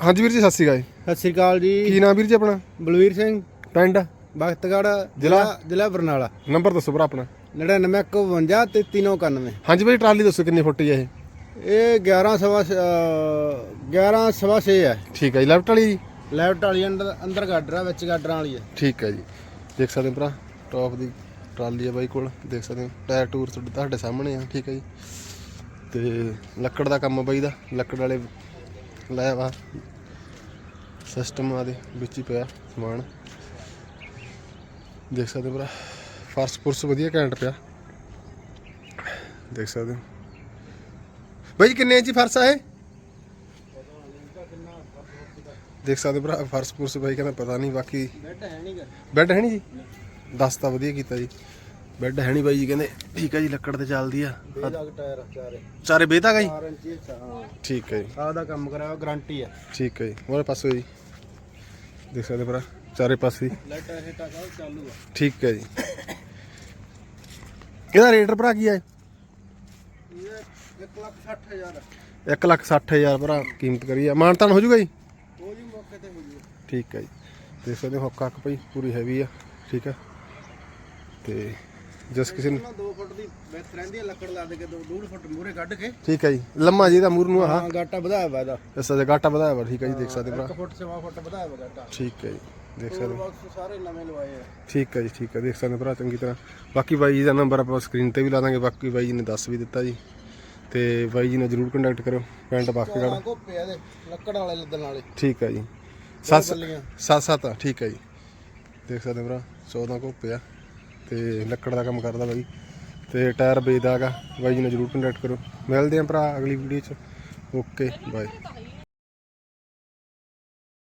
ਹਾਂਜੀ ਵੀਰ ਜੀ ਸਤਿ ਸ਼੍ਰੀ ਅਕਾਲ ਜੀ। ਸਤਿ ਸ੍ਰੀ ਅਕਾਲ ਜੀ। ਕੀ ਨਾਮ ਵੀਰ ਜੀ ਆਪਣਾ? ਬਲਵੀਰ ਸਿੰਘ। ਪਿੰਡ? ਬਖਤਗੜ ਜ਼ਿਲ੍ਹਾ? ਜ਼ਿਲ੍ਹਾ ਬਰਨਾਲਾ। ਨੰਬਰ ਦੱਸੋ ਭਰਾ ਆਪਣਾ। 9951 3399 ਹਾਂਜੀ ਭਾਈ ਟਰਾਲੀ ਦੱਸੋ ਕਿੰਨੀ ਫੁੱਟ ਹੈ ਇਹ? ਇਹ 11 ਸਵਾ 11 ਸਵਾ 6 ਹੈ। ਠੀਕ ਹੈ ਜੀ ਲੈਫਟ ਵਾਲੀ ਜੀ? ਲੈਫਟ ਵਾਲੀ ਅੰਦਰ ਗਾਡਰ ਵਿੱਚ ਗਾਡਰਾਂ ਵਾਲੀ ਹੈ। ਠੀਕ ਹੈ ਜੀ। ਦੇਖ ਸਕਦੇ ਹੋ ਭਰਾ ਟੌਪ ਦੀ ਟਰਾਲੀ ਹੈ ਬਾਈ ਕੋਲ ਦੇਖ ਸਕਦੇ ਹੋ। ਟਾਇਰ ਟੂਰ ਤੁਹਾਡੇ ਸਾਹਮਣੇ ਆ ਠੀਕ ਹੈ ਜੀ। ਤੇ ਲੱਕੜ ਦਾ ਕੰਮ ਬਾਈ ਦਾ ਲੱਕੜ ਵਾਲੇ ਲਾਇਆ ਵਾ। ਸਿਸਟਮ ਆ ਦੇ ਵਿੱਚ ਹੀ ਪਿਆ ਸਮਾਨ। ਦੇਖ ਸਕਦੇ ਹੋ ਭਰਾ ਫਰਸ਼ ਪੁਰਸ ਵਧੀਆ ਘੈਂਟ ਪਿਆ। ਦੇਖ ਸਕਦੇ ਜੀ ਕਿੰਨੇ ਇੰਚੀ ਫਰਸ਼ ਆ ਇਹ? ਦੇਖ ਸਕਦੇ ਹੋ ਭਰਾ ਫਰਸ਼ ਪੁਰਸ ਬਾਈ ਕਹਿੰਦਾ ਪਤਾ ਨਹੀਂ ਬਾਕੀ ਬੈੱਡ ਹੈ ਨਹੀਂਗਾ ਬੈੱਡ ਹੈ ਨਹੀਂ ਜੀ? ਦੱਸ ਤਾਂ ਵਧੀਆ ਕੀਤਾ ਜੀ। ਬੈੱਡ ਹੈ ਨਹੀਂ ਬਾਈ ਜੀ ਕਹਿੰਦੇ ਠੀਕ ਹੈ ਜੀ ਲੱਕੜ ਤੇ ਚੱਲਦੀ ਆ। ਬੇਦਾਗ ਟਾਇਰ ਚਾਰੇ। ਚਾਰੇ ਬੇਤਾ ਗਈ 4 ਇੰਚੀ ਹਾਂ ਠੀਕ ਹੈ ਜੀ। ਦਾ ਕੰਮ ਕਰਾਇਆ ਗਾਰੰਟੀ ਹੈ ਠੀਕ ਹੈ ਜੀ। ਪਾਸੋਂ ਜੀ। ਦੇਖ ਸਕਦੇ ਭਰਾ ਚਾਰੇ ਪਾਸੇ ਹੀ। ਲੈਟ ਇਹ ਟਾਕਾ ਚਾਲੂ ਆ। ਠੀਕ ਹੈ ਜੀ। ਇਹਦਾ ਰੇਟ ਭਰਾ ਕੀ ਹੈ ਇਹ 1 ਲੱਖ 60 ਹਜ਼ਾਰ 1 ਲੱਖ 60 ਹਜ਼ਾਰ ਭਰਾ ਕੀਮਤ ਕਰੀ ਆ। ਮਾਨਤਾਨ ਹੋ ਜੂਗਾ ਜੀ? ਉਹ ਜੀ ਮੌਕੇ ਤੇ ਹੋ ਜੂ। ਠੀਕ ਹੈ ਜੀ। ਦੇਖ ਸਕਦੇ ਹੋ ਹੱਕ ਹੱਕ ਭਾਈ ਪੂਰੀ ਹੈਵੀ ਆ। ਠੀਕ ਹੈ। ਤੇ ਜਿਸ ਕਿਸੇ ਨੂੰ 2 ਫੁੱਟ ਦੀ ਬੈਥ ਰਹਿੰਦੀ ਹੈ ਲੱਕੜ ਲਾ ਦੇ ਕੇ 2 ਫੁੱਟ ਮੂਰੇ ਕੱਢ ਕੇ। ਠੀਕ ਹੈ ਜੀ। ਲੰਮਾ ਜੀ ਦਾ ਮੂਰ ਨੂੰ ਆਹ ਹਾਂ। ਗਾਟਾ ਵਧਾਇਆ ਵਾ ਇਹਦਾ। ਇਸ ਦਾ ਗਾਟਾ ਵਧਾਇਆ ਵਾ ਠੀਕ ਹੈ ਜੀ ਦੇਖ ਸਕਦੇ ਭਰਾ। 1 ਫੁੱਟ ਸਵਾ ਫੁੱਟ ਵਧਾਇਆ ਵਾ ਗਾਟਾ। ਠੀਕ ਹੈ ਜੀ ਦੇਖ ਸਕਦੇ। ਬਾਕਸ ਸਾਰੇ ਨਵੇਂ ਲਵਾਏ ਆ। ਠੀਕ ਹੈ ਜੀ ਠੀਕ ਹੈ ਦੇਖ ਸਕਦੇ ਹੋ ਭਰਾ ਚੰਗੀ ਤਰ੍ਹਾਂ। ਬਾਕੀ ਬਾਈ ਜੀ ਦਾ ਨੰਬਰ ਆਪਾਂ ਸਕਰੀਨ ਤੇ ਵੀ ਲਾ ਦਾਂਗੇ ਬਾਕੀ ਬਾਈ ਜੀ ਨੇ ਦੱਸ ਵੀ ਦਿੱਤਾ ਜੀ। ਤੇ ਬਾਈ ਜੀ ਨਾਲ ਜਰੂਰ ਕੰਟੈਕਟ ਕਰੋ ਪਿੰਡ ਬਾਕੀਗੜ ਦੇ ਲੱਕੜ ਵਾਲੇ ਲੱਦਣ ਵਾਲੇ। ਠੀਕ ਹੈ ਜੀ। ਸੱਤ। ਸੱਤ ਸੱਤ ਠੀਕ ਹੈ ਜੀ। ਦੇਖ ਸਕਦੇ ਭਰਾ 14 ਘੋਪੇ ਆ। ਤੇ ਲੱਕੜ ਦਾ ਕੰਮ ਕਰਦਾ ਬਾਈ। ਤੇ ਟਾਇਰ ਵੇਚਦਾ ਹੈਗਾ ਬਾਈ ਜੀ ਨਾਲ ਜਰੂਰ ਕੰਟੈਕਟ ਕਰੋ। ਮਿਲਦੇ ਆਂ ਭਰਾ ਅਗਲੀ ਵੀਡੀਓ 'ਚ। Okay bye